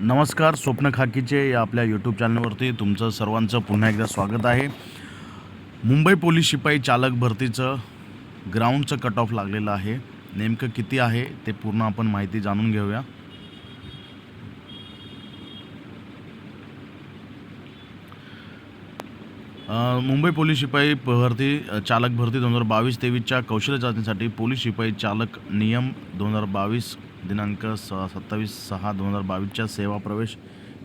नमस्कार स्वप्न खाकीचे या आपल्या यूट्यूब चॅनलवरती तुमचं सर्वांचं पुन्हा एकदा स्वागत आहे. मुंबई पोलीस शिपाई चालक भरतीचं ग्राउंडचं कट ऑफ लागलेलं आहे. नेमकं किती आहे ते पूर्ण आपण माहिती जाणून घेऊया. मुंबई पोलीस शिपाई भरती चालक भरती दोन हजार बावीस तेवीसच्या कौशल्य चाचणीसाठी पोलीस शिपाई चालक नियम दोन हजार बावीस दिनांक स सत्तावीस सहा दोन हजार बावीसच्या सेवा प्रवेश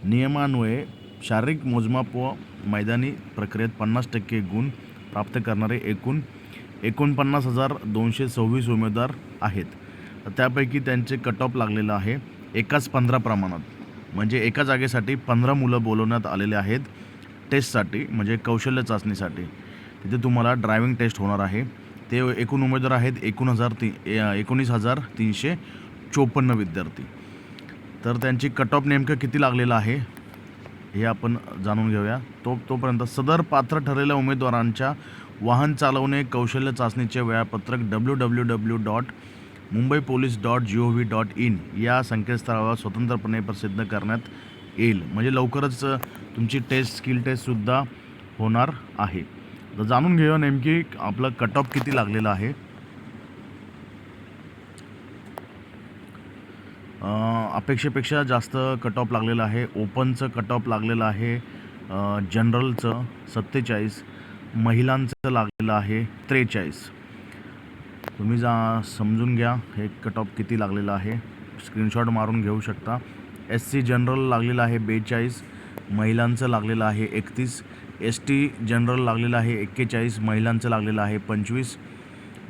नियमान्वये शारीरिक मोजमाप व मैदानी प्रक्रियेत पन्नास टक्के गुण प्राप्त करणारे एकूण एकोणपन्नास हजार दोनशे सव्वीस उमेदवार आहेत. त्यापैकी त्यांचे कट ऑफ लागलेलं आहे एकाच पंधरा प्रमाणात. म्हणजे एका जागेसाठी पंधरा मुलं बोलवण्यात आलेले आहेत टेस्टसाठी म्हणजे कौशल्य चाचणीसाठी. तिथे तुम्हाला ड्रायव्हिंग टेस्ट होणार आहे. ते एकूण उमेदवार आहेत एकूण हजार ती एकोणीस हजार तीनशे चोपन्न विद्यार्थी. तर त्यांची कट ऑफ नेमकं किती लागलेलं आहे हे आपण जाणून घेऊया. तो तोपर्यंत सदर पात्र ठरलेल्या उमेदवारांच्या वाहन चालवणे कौशल्य चाचणीचे वेळापत्रक W W W dot Mumbai police dot G O V dot in या संकेतस्थळावर स्वतंत्रपणे प्रसिद्ध करण्यात येईल. म्हणजे लवकरच तुमची टेस्ट स्किल टेस्टसुद्धा होणार आहे. तर जाणून घेऊया नेमकी आपलं कट ऑफ किती लागलेलं आहे. अपेक्षेपेक्षा जास्त कट ऑफ लागलेलं आहे. ओपनचं कट ऑफ लागलेलं आहे. जनरलचं सत्तेचाळीस. महिलांचं लागलेलं आहे त्रेचाळीस. तुम्ही जा समजून घ्या हे कट ऑफ किती लागलेलं आहे. स्क्रीनशॉट मारून घेऊ शकता. एस सी जनरल लागलेलं आहे बेचाळीस. महिलांचं लागलेलं आहे एकतीस. एस टी जनरल लागलेलं आहे एक्केचाळीस. महिलांचं लागलेलं आहे पंचवीस.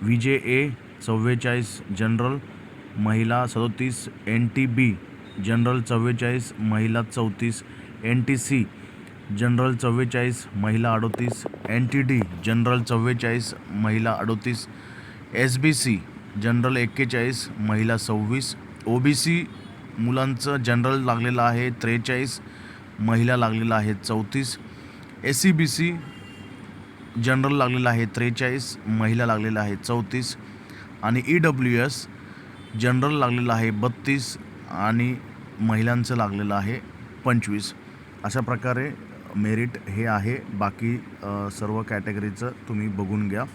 व्ही जे ए चव्वेचाळीस जनरल महिला सदोतीस एन टी बी जनरल चव्वेचाळीस महिला चौतीस एन टी सी जनरल चव्वेचाळीस महिला अडोतीस एन टी डी जनरल चव्वेचाळीस महिला अडोतीस एस बी सी जनरल एक्केचाळीस महिला सव्वीस ओ बी सी मुलांचं जनरल लागलेलं आहे त्रेचाळीस महिला लागलेलं आहे चौतीस S C B C general लागलेलं आहे त्रेचाळीस महिला लागलेलं आहे चौतीस आणि ई डब्ल्यू एस जनरल लागलेलं आहे बत्तीस आणि महिलांचं लागलेलं आहे पंचवीस. अशा प्रकारे मेरिट हे आहे. बाकी सर्व कॅटेगरीचं तुम्ही बघून घ्या.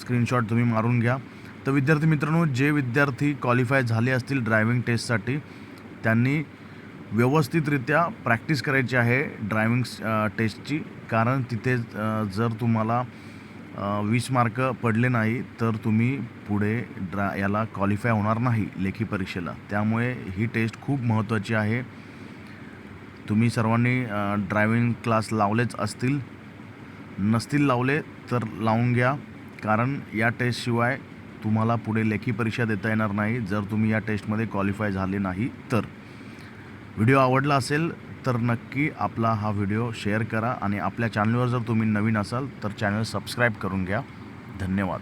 स्क्रीनशॉट तुम्ही मारून घ्या. तर विद्यार्थी मित्रांनो जे विद्यार्थी क्वालिफाय झाले असतील ड्रायव्हिंग टेस्टसाठी त्यांनी व्यवस्थितरित्या प्रॅक्टिस करायची आहे ड्रायव्हिंग टेस्टची कारण तिथे जर तुम्हाला वीस मार्क पडले नाही तर तुम्ही पुढे ड्रा याला क्वालिफाय होणार नाही लेखी परीक्षेला. त्यामुळे ही टेस्ट खूप महत्त्वाची आहे. तुम्ही सर्वांनी ड्रायव्हिंग क्लास लावलेच असतील. नसतील लावले तर लावून घ्या. कारण या टेस्टशिवाय तुम्हाला पुढे लेखी परीक्षा देता येणार नाही जर तुम्ही या टेस्टमध्ये क्वालिफाय झाले नाही तर. व्हिडिओ आवडला असेल तर नक्की आपला हा व्हिडिओ शेअर करा आणि आपल्या चॅनलवर जर तुम्ही नवीन असाल तर चॅनल सबस्क्राईब करून घ्या. धन्यवाद.